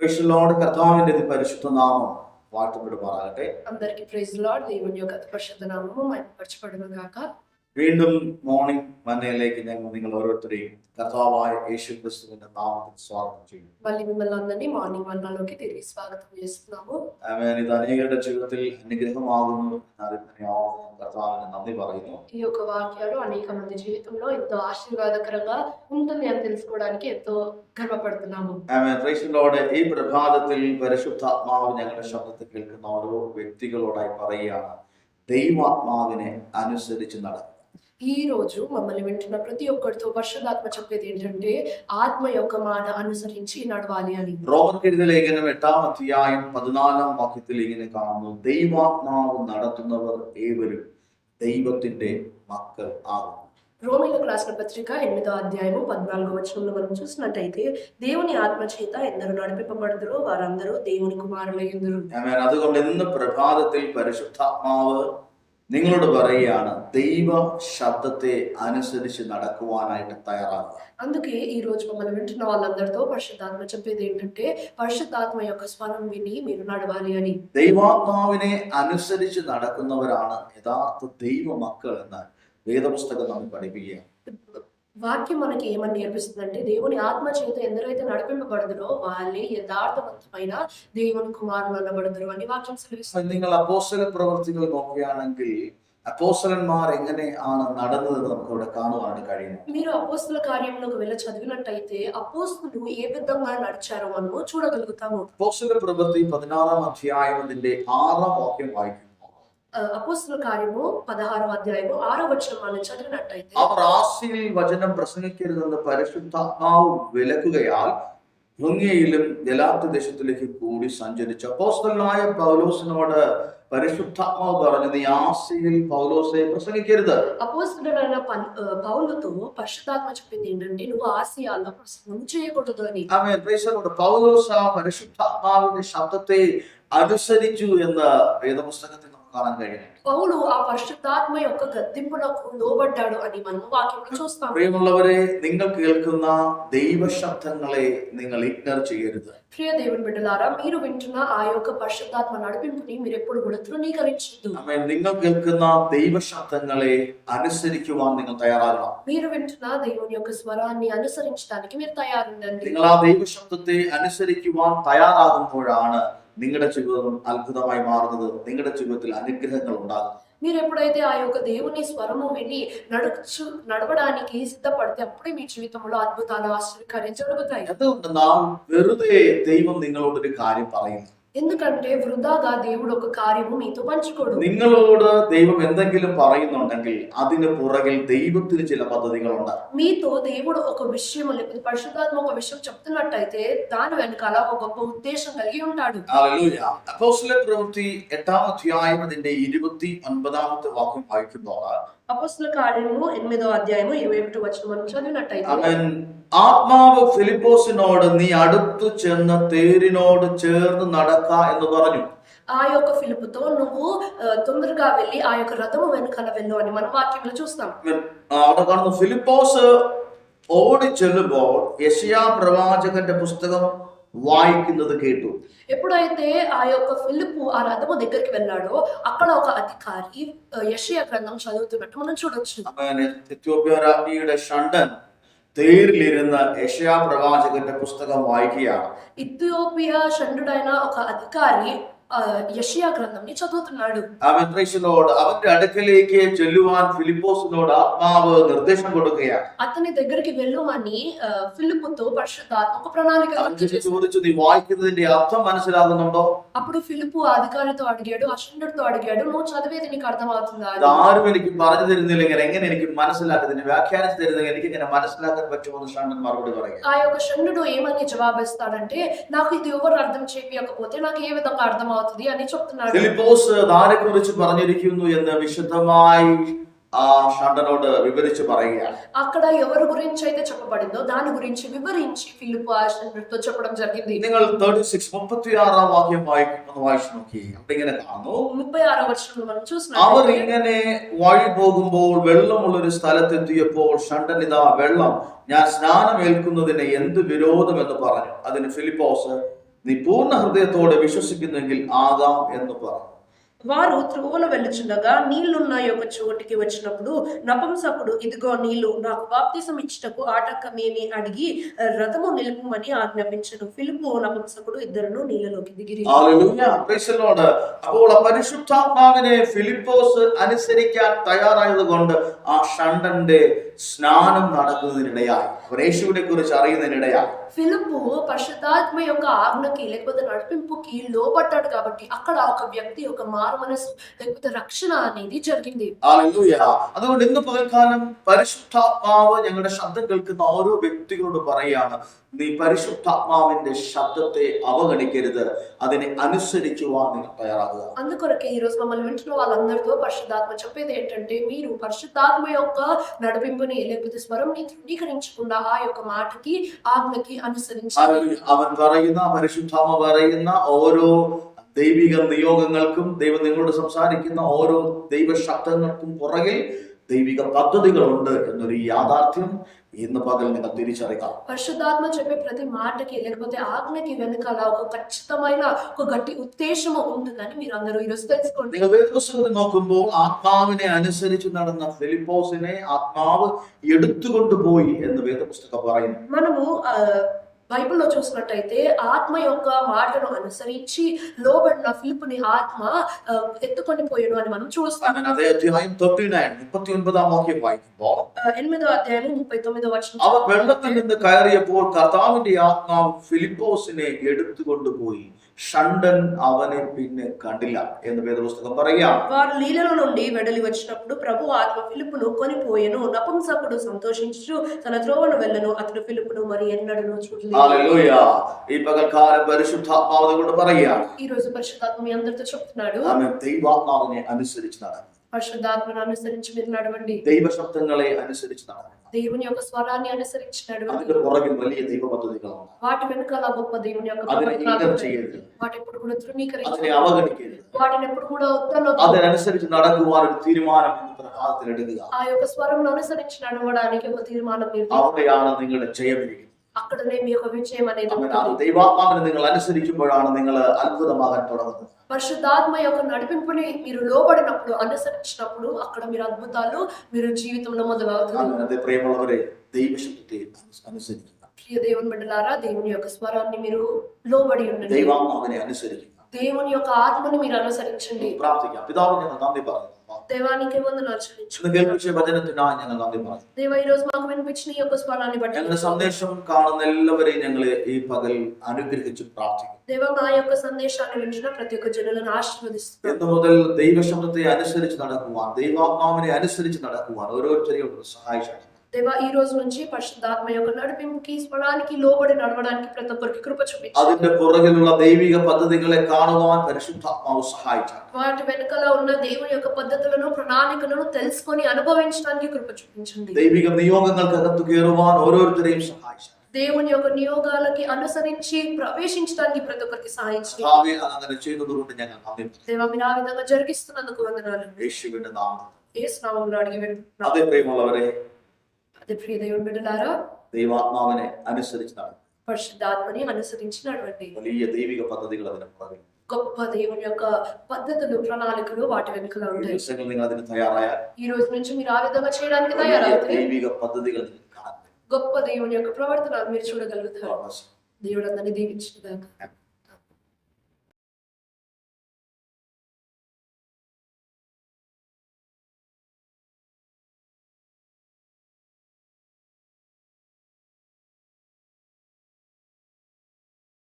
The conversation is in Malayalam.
పరిశుద్ధులోడు కర్తవ్యం లేదు పరిశుద్ధ నామం. వాటి మారాలంటే అందరికీ ప్రైజ్ లాడ్ దేవుని యొక్క పరిశుద్ధ నామము మహిమపరచబడను గాక. വീണ്ടും മോർണിംഗ് മന്നയിലേക്ക് ഞങ്ങൾ നിങ്ങൾ ഓരോരുത്തരെയും കർത്താവായ യേശു ക്രിസ്തുവിന്റെ നാമത്തിൽ സ്വാഗതം ചെയ്യുന്നു మళ్ళీ మిమ్మల్ని అందరినీ మార్నింగ్ వన్నాలోకి తిరిగి స్వాగతం చేస్తున్నాము ആമേൻ. ഇത് അനേകരുടെ ജീവിതത്തിൽ അനുഗ്രഹമാകുന്നു എന്നറിയാവുന്ന കർത്താവിന് നന്ദി പറയുന്നു ఈ యొక్క వాక్యాలు అనేక మంది జీవితంలో ఎంతో ఆశీర్వాదకరంగా ఉంటుంది అని తెలుసుకోవడానికి ఎంతో గర్వపడుతున్నాము ആമേൻ. Praise the Lord. ഈ പ്രഭാതത്തിൽ പരിശുദ്ധാത്മാവ് ഞങ്ങളുടെ ശബ്ദത്തിൽ കേൾക്കുന്ന ഓരോ വ്യക്തികളോടായി പറയുകയാണ് ദൈവാത്മാവിനെ അനുസരിച്ച് നടക്കുക ఈ రోజు మమ్మల్ని వింటున్న ప్రతి ఒక్కరితో పరిశుద్ధాత్మ చెప్పేది ఏంటంటే ఆత్మ యొక్క మాట అనుసరించి నడవాలి అని റോമൻ കെഴുത ലേഖനം എട്ടാം അധ്യായം പതിനാലാം വാക്യത്തിൽ ഇങ്ങനെ കാണുന്നു ദൈവാത്മാവ് നടത്തുന്നവർ ഏവരും ദൈവത്തിന്റെ മക്കൾ ആകുന്നു రోమిలకు రాసిన పత్రిక ఎనిమిదో అధ్యాయము పద్నాలుగో వచనంలో మనం చూసినట్టయితే దేవుని ఆత్మ చేత ఎందరు నడిపింపబడుదురో వారందరూ దేవుని కుమారులయ్యుందురు ആമേൻ. അതുകൊണ്ട് ഇന്ന് പ്രഭാതത്തിൽ പരിശുദ്ധാത്മാവ് നിങ്ങളോട് പറയുകയാണ് ദൈവ ശബ്ദത്തെ അനുസരിച്ച് നടക്കുവാനായിട്ട് തയ്യാറാകുക అందుకే ఈ రోజు మమ్మల్ని వింటున్న వాళ్ళందరితో పరిశుద్ధాత్మ చెప్పేది ఏంటంటే పరిశుద్ధాత్మ యొక్క స్వరం విని మీరు నడవాలి అని ദൈവാത്മാവിനെ അനുസരിച്ച് നടക്കുന്നവരാണ് യഥാർത്ഥ ദൈവ മക്കൾ എന്ന് വേദപുസ്തകം നമ്മെ പഠിപ്പിക്കുകയാണ് వాక్యం మనకి ఏమని నేర్పిస్తుందంటే దేవుని ఆత్మ చేత ఎందరైతే నడిపింపబడదురో వాళ్ళే యథార్థవంతమైన దేవుని కుమారులు అనబడదురు అని వాక్యం సెలవిస్తుంది നിങ്ങൾ അപ്പോസ്തല പ്രവർത്തികൾ നോക്കുകയാണെങ്കിൽ അപ്പോസ്തലന്മാർ എങ്ങനെയാണ് നടന്നതെന്ന് നമുക്ക് ഇവിടെ കാണുവാനായിട്ട് കഴിയുന്നു మీరు అపోస్తుల కార్యంలోకి వెళ్ళి చదివినట్టయితే అపోస్తులు ఏ విధంగా నడిచారో మనము చూడగలుగుతాము അപ്പോസ്തല പ്രവൃത്തി പതിനാറാം അധ്യായം അതിന്റെ ആറാം വാക്യം വായിക്കുന്നു ఆ, అపోస్తుల కార్యము పదహారవ అధ్యాయము ఆరో వచనం మనం చదివినట్టయితే അവർ ആസിയിൽ വചനം പ്രസംഗിക്കരുതെന്ന് പരിശുദ്ധാത്മാവ് വിലക്കുകയാൽ ഭംഗിയിലും ഗലാത്ത് ദേശത്തിലേക്ക് കൂടി സഞ്ചരിച്ചു അപ്പോസ്തലനായ പൗലോസിനോട് പരിശുദ്ധാത്മാവ് പറഞ്ഞു നീ ആസിയിൽ പൗലോസെ പ്രസംഗിക്കരുത് అపోస్తుడైన పన్- ఆ, పౌలుతో పరిశుద్ధాత్మ చెప్పింది ఏంటంటే నువ్వు ఆసియాలో ప్రసంగం చేయకూడదు అని ആമേൻ. Praise the Lord. പൗലോസ് ആ പരിശുദ്ധാത്മാവിന്റെ ശബ്ദത്തെ അനുസരിച്ചു എന്ന് വേദപുസ്തകത്തിൽ നമുക്ക് കാണാൻ കഴിയുന്നുണ്ട് పౌలు ఆ పరిశుద్ధాత్మ యొక్క గద్దింపునకు లోబడ్డాడు అని మనం వాక్యంలో చూస్తాం പ്രിയമുള്ളവരെ നിങ്ങൾ കേൾക്കുന്ന ദൈവശബ്ദങ്ങളെ നിങ്ങൾ ഇഗ്നർ ചെയ്യരുത് ప్రియ దేవుని బిడ్డలారా మీరు వింటున్న ఆ యొక్క పరిశుద్ధాత్మ నడిపింపుని మీరు ఎప్పుడు కూడా తృణీకరించద్దు ആമേൻ. നിങ്ങൾ കേൾക്കുന്ന ദൈവശബ്ദങ്ങളെ അനുസരിക്കുവാൻ നിങ്ങൾ തയ്യാറാകണം మీరు వింటున్న దేవుని యొక్క స్వరాన్ని అనుసరించడానికి మీరు తయారుండండి നിങ്ങൾ ആ ദൈവശബ്ദത്തെ അനുസരിക്കുവാൻ തയ്യാറാകുമ്പോഴാണ് നിങ്ങളുടെ ജീവിതം അത്ഭുതമായി മാറുന്നത് നിങ്ങളുടെ ജീവിതത്തിൽ അനുഗ്രഹങ്ങൾ ഉണ്ടാകുന്നത് మీరు ఎప్పుడైతే ఆ యొక్క దేవుని స్వరము విని నడుచు నడవడానికి సిద్ధపడితే అప్పుడే మీ జీవితంలో అద్భుతాలు ఆశ్చర్యకార్యం జరుగుతాయి അതുകൊണ്ട് നാം വെറുതെ ദൈവം നിങ്ങളോടൊരു കാര്യം പറയുന്നു ఎందుకంటే వృధాగా దేవుడు ఒక కార్యము మీతో పంచుకోడు നിങ്ങളോട് ദൈവം എന്തെങ്കിലും പറയുന്നുണ്ടെങ്കിൽ അതിന് പുറകിൽ ദൈവത്തിന് ചില പദ്ധതികളുണ്ട് మీతో దేవుడు ఒక విషయం లేకపోతే పరిశుద్ధాత్మ ఒక విషయం చెప్తున్నట్టయితే దాని వెనకాల ఒక గొప్ప ఉద్దేశం కలిగి ఉంటాడు ഹല്ലേലൂയ. അപ്പോസ്തല പ്രവൃത്തി എട്ടാം അധ്യായം അതിന്റെ ഇരുപത്തി ഒൻപതാമത്തെ വാക്യം വായിക്കുമ്പോൾ అపోస్తుల కార్యము ఎనిమిదో అధ్యాయము ఇరవై ఒకటి వచ్చిన మనం చదివినట్టయితే അവൻ ആത്മാവ് ഫിലിപ്പോസിനോട് നീ അടുത്തു ചെന്ന് തേരിനോട് ചേർന്ന് നടക്ക എന്ന് പറഞ്ഞു ఆ యొక్క ఫిలుపుతో నువ్వు ఆ, తొందరగా వెళ్ళి ఆ యొక్క రథము వెనకాల వెళ్ళు అని మనం వాక్యంలో చూస్తాం അവൻ, ആ, അവിടെ കാണുന്നു ഫിലിപ്പോസ് ഓടി ചെല്ലുമ്പോൾ യശയാ പ്രവാചകന്റെ പുസ്തകം വായിക്കുന്നത് കേട്ടു ఎప్పుడైతే ఆ యొక్క ఫిలిపు ఆ రథము దగ్గరికి వెళ్ళాడో అక్కడ ఒక అధికారి ఆ, యెషయా గ్రంథం చదువుతున్నట్టు మనం చూడొచ్చు അവൻ എത്യോപ്യ രാജ്ഞിയുടെ ഷണ്ടൻ തേരിലിരുന്ന് യശയാ പ്രവാചകന്റെ പുസ്തകം വായിക്കുകയാണ് ఇథియోపియా షండుడైన ఒక అధికారి ఆ, యెషయా గ్రంథంని చదువుతున్నాడు അവൻ പ്രേക്ഷലോട് അവന്റെ അടുക്കലേക്ക് ചെല്ലുവാൻ ഫിലിപ്പോസിനോട് ആത്മാവ് നിർദ്ദേശം കൊടുക്കുകയാണ് అతని దగ్గరికి వెళ్ళమని ఆ, ఫిలిపుతో పరిశుద్ధాత్మ ఒక ప్రణాళిక അവൻ చేసింది. ചോദിച്ചു നീ വായിക്കുന്നതിന്റെ അർത്ഥം മനസ്സിലാകുന്നുണ്ടോ అప్పుడు ఫిలిపు ఆ అధికారితో అడిగాడు ఆ షండుడితో అడిగాడు నువ్వు చదివేది నీకు అర్థమవుతుందా అని. ഇതാരും എനിക്ക് പറഞ്ഞു തരുന്നില്ലെങ്കിൽ എങ്ങനെ എനിക്ക് മനസ്സിലാക്കുന്നതിന് വ്യാഖ്യാനിച്ച് തരുന്നെങ്കിൽ എനിക്ക് ഇങ്ങനെ മനസ്സിലാക്കാൻ പറ്റുമെന്ന് ഷണ്ടൻ മറുപടി പറയുക ఆ యొక్క షండుడు ఏమని జవాబిస్తాడంటే నాకు ఇది ఎవరు అర్థం చేయకపోతే నాకు ఏ విధంగా అర్థమవుతుంది అని చెప్తున్నాడు ഫിലിപ്പോസ് ആരെ കുറിച്ച് പറഞ്ഞിരിക്കുന്നു എന്ന് വിശുദ്ധമായി ആ ഷണ്ടനോട് വിവരിച്ച് പറയുകയാണ് అక్కడ ఎవరి గురించి అయితే చెప్పబడిందో దాని గురించి వివరించి ఫిలిపు ఆ షండుడితో చెప్పడం జరిగింది നിങ്ങൾ തേർട്ടി సిక్స్ മുപ്പത്തി ആറാം വാക്യം വായിക്കുന്നു വായിച്ചു നോക്കി അവിടെ ഇങ്ങനെ കാണുന്നു ముప్పై ఆరో వర్షంలో మనం അവർ చూసినట్లయితే ഇങ്ങനെ വഴി പോകുമ്പോൾ വെള്ളമുള്ള ഒരു സ്ഥലത്തെത്തിയപ്പോൾ ഷണ്ടൻ ഇതാ വെള്ളം ഞാൻ സ്നാനം ഏൽക്കുന്നതിന് എന്ത് വിരോധം എന്ന് പറഞ്ഞു അതിന് ഫിലിപ്പോസ് നീ പൂർണ്ണ ഹൃദയത്തോടെ വിശ്വസിക്കുന്നെങ്കിൽ ആകാം എന്ന് പറഞ്ഞു వారు త్రువలో వెళ్ళుచుండగా నీళ్లున్న యొక్క చోటికి వచ్చినప్పుడు నపంసకుడు ఇదిగో నీళ్లు నాకు బాప్తిసం ఇచ్చటకు ఆటంకమేమి అడిగి రథము నిలుపుమని ఆజ్ఞాపించను ఫిలిపు నపంసకుడు ఇద్దరును నీళ్ళలోకి దిగిరి Hallelujah. Praise the Lord. അപ്പോൾ ആ പരിശുദ്ധാത്മാവിനെ ഫിലിപ്പോസ് അനുസരിക്കാൻ തയ്യാറായത് കൊണ്ട് ആ ഷണ്ടന്റെ സ്നാനം നടക്കുന്നതിനിടയായി അവർ യേശുവിനെ കുറിച്ച് അറിയുന്നതിനിടയായി ఫిలిపు పరిశుద్ధాత్మ యొక్క ఆజ్ఞకి లేకపోతే నడిపింపుకి లోపడ్డాడు కాబట్టి అక్కడ ఒక వ్యక్తి ఒక మారు మనసు లేకపోతే రక్షణ అనేది జరిగింది Hallelujah. അതുകൊണ്ട് ഇന്ന് പകൽക്കാലം പരിശുദ്ധാത്മാവ് ഞങ്ങളുടെ ശബ്ദം കേൾക്കുന്ന ഓരോ വ്യക്തികളോട് പറയാണ് നീ പരിശുദ്ധാത്മാവിന്റെ ശബ്ദത്തെ അവഗണിക്കരുത് അതിനെ അനുസരിക്കുവാൻ നിങ്ങൾ തയ്യാറാകുക అందుకొరకే ఈ రోజు మమ్మల్ని వింటున్న వాళ్ళందరితో పరిశుద్ధాత్మ చెప్పేది ఏంటంటే మీరు పరిశుద్ధాత్మ యొక్క నడిపింపుని లేకపోతే స్వరంని ధృవీకరించకుండా ఆ యొక్క మాటకి ఆజ్ఞకి అనుసరించాలి Hallelujah. അവൻ പറയുന്ന പരിശുദ്ധാത്മ പറയുന്ന ഓരോ ദൈവിക നിയോഗങ്ങൾക്കും ദൈവം നിങ്ങളോട് സംസാരിക്കുന്ന ഓരോ ദൈവ ശബ്ദങ്ങൾക്കും പുറകിൽ ദൈവിക പദ്ധതികളുണ്ട് എന്നൊരു യാഥാർത്ഥ്യം ഇന്ന് പകൽ നിങ്ങൾ തിരിച്ചറിയുക పరిశుద్ధాత్మ చెప్పే ప్రతి మాటకి లేకపోతే ఆజ్ఞకి వెనకాల ఒక ఖచ్చితమైన ఒక గట్టి ఉద్దేశము ఉంటుందని మీరు అందరూ ఈరోజు తెలుసుకోండి നിങ്ങൾ വേദപുസ്തകത്തിൽ നോക്കുമ്പോൾ ആത്മാവിനെ അനുസരിച്ച് നടന്ന ഫിലിപ്പോസിനെ ആത്മാവ് എടുത്തുകൊണ്ടുപോയി എന്ന് വേദപുസ്തകം പറയുന്നു మనము ఆ, బైబిల్లో చూసినట్టయితే ఆత్మ యొక్క మాటను అనుసరించి లోబడిన ఫిలిపుని ఆత్మ ఎత్తుకొని పోయాడు అని మనం చూస్తాం. అధ్యాయం తొట్టి ముప్పై ఒన్పదా ఎనిమిదో అధ్యాయం ముప్పై తొమ్మిదో వచ్చిన అవ వెళ్ళకు నిన్న కయారయ్యపో ఆత్మ ఫిలిపోస్ని ఎడుతుకొండు పోయింది ഷണ്ടൻ അവനെ പിന്നെ കണ്ടില്ല എന്ന് വേദപുസ്തകം പറയാം వారు లీలలో నుండి వెడలి వచ్చినప్పుడు ప్రభు ఆత్మ ఫిలిపును కొనిపోయెను నపుంసకుడు సంతోషించు తన త్రోవను వెళ్ళను అతడు ఫిలిపును మరి ఎన్నడను చూడలేదు ഹല്ലേലൂയ. ഈ പകൽക്കാലം പരിശുദ്ധാത്മാവ് നിങ്ങളോട് പറയുകയാണ് ఈ రోజు పరిశుద్ధాత్మ మీ అందరితో చెప్తున్నాడు ആമേൻ. ദൈവാത്മാവിനെ അനുസരിച്ച് നടക്കുക పరిశుద్ధాత్మను అనుసరించి మీరు నడవండి ദൈവശബ്ദങ്ങളെ അനുസരിച്ച് നടക്കുക దేవుని యొక్క స్వరాన్ని అనుసరించి నడవండి അതിന്റെ പുറകിൽ വലിയ ദൈവ പദ്ധതികളുണ്ട് వాటి వెనకాల గొప్ప దేవుని యొక్క അതിനെ ప్రవర్తన ഇഗ്നോർ ചെയ്യരുത് వాటి ఎప్పుడు కూడా അതിനെ తృణీకరించండి അവഗണിക്കരുത് వాటిని ఎప్పుడు కూడా వద్దనొద్దు അതിനനുസരിച്ച് നടക്കുവാൻ ഒരു തീരുമാനം ഇന്ന് പ്രഭാതത്തിൽ എടുക്കുക ఆ యొక్క స్వరం అనుసరించి నడవడానికి ఒక తీర్మానం మీరు അവിടെയാണ് നിങ്ങളുടെ ജയമിരിക്കുന്നത് അക്കടനെ മിയൊക്കെ വിജയം അനേത് ദൈവാത്മാവിനെ നിങ്ങൾ അനുസരിക്കുമ്പോഴാണ് നിങ്ങൾ അത്ഭുതമാകാൻ തുടങ്ങുന്നത്. పరిశుద్ధాత్మ యొక్క నడిపింపుని మీరు లోబడినప్పుడు అనుసరించినప్పుడు అక్కడ మీరు అద్భుతాలు మీరు జీవితంలో మొదలవుతుంది. ప్రియ దేవుని బిడ్డలారా దేవుని యొక్క స్వరాన్ని మీరు లోబడి ఉండండి. దేవుని యొక్క ఆత్మను మీరు అనుసరించండి. ప్రాప్తిగా పితావు తండ్రి దేవానికి వందనాలు చెల్లించు ഇന്ന് കേൾപ്പിച്ച വചനത്തിനായി ഞങ്ങൾ നന്ദി പറയുന്നു దేవ ఈ రోజు మాకు వినిపించిన ఈ యొక్క స్వరాన్ని బట్టి ഞങ്ങളുടെ സന്ദേശം കാണുന്ന എല്ലാവരെയും ഞങ്ങൾ ഈ പകൽ അനുഗ്രഹിച്ച് പ്രാർത്ഥിക്കും దేవ మా యొక్క సందేశాన్ని వింటున్న ప్రతి ఒక్క జనులను ఆశీర్వదిస్తున్నాం എന്ന് മുതൽ ദൈവശബ്ദത്തെ അനുസരിച്ച് നടക്കുവാൻ ദൈവാത്മാവിനെ അനുസരിച്ച് നടക്കുവാൻ ഓരോരുത്തരെയും ഒന്ന് സഹായിച്ചു దేవ ఈ రోజు నుంచి పరిశుద్ధాత్మ యొక్క నడిపింపుకి స్వరానికి లోబడి నడవడానికి ప్రతి ఒక్కరికి కృప చూపించు അതിന്റെ പുറകിലുള്ള ദൈവിക പദ്ധതികളെ കാണുവാൻ പരിശുദ്ധാത്മാവ് സഹായിച്ചു వాటి వెనుకల ఉన్న దేవుని యొక్క పద్ధతులను ప్రణాళికలను తెలుసుకొని అనుభవించడానికి కృప చూపించండి ദൈവിക നിയോഗങ്ങൾക്കകത്ത് കയറുവാൻ ഓരോരുത്തരെയും സഹായിച്ചു దేవుని యొక్క నియోగాలకి అనుసరించి ప్రవేశించడానికి ప్రతి ఒక్కరికి సహాయించండి ഭാവി അങ്ങനെ ചെയ്യുന്നതുകൊണ്ട് ഞങ്ങൾ നന്ദി പറയുന്നു. దేవ మీరు ఆ విధంగా జరిగిస్తున్నందుకు వందనాలు യേശുവിന്റെ നാമത്തിൽ ఏ స్నామంలో అడిగి పెడుతున్నాం അതേ പ്രിയമുള്ളവരെ అది ప్రియ దేవుని బిడ్డలారా దైవాత్మావనే అనుసరించినాడు. పరిశుద్ధాత్మని అనుసరించి నడవండి വലിയ ദൈവിക പദ്ധതികൾ അതിന് പുറകിൽ గొప్ప దేవుని యొక్క పద్ధతులు ప్రణాళికలు వాటి వెనుక ఈ రోజు నుంచి మీరు ఆ విధంగా చేయడానికి വലിയ గొప్ప దేవుని యొక్క ప్రవర్తన మీరు చూడగలుగుతారు. దేవుడు అందరినీ దీవించుగాక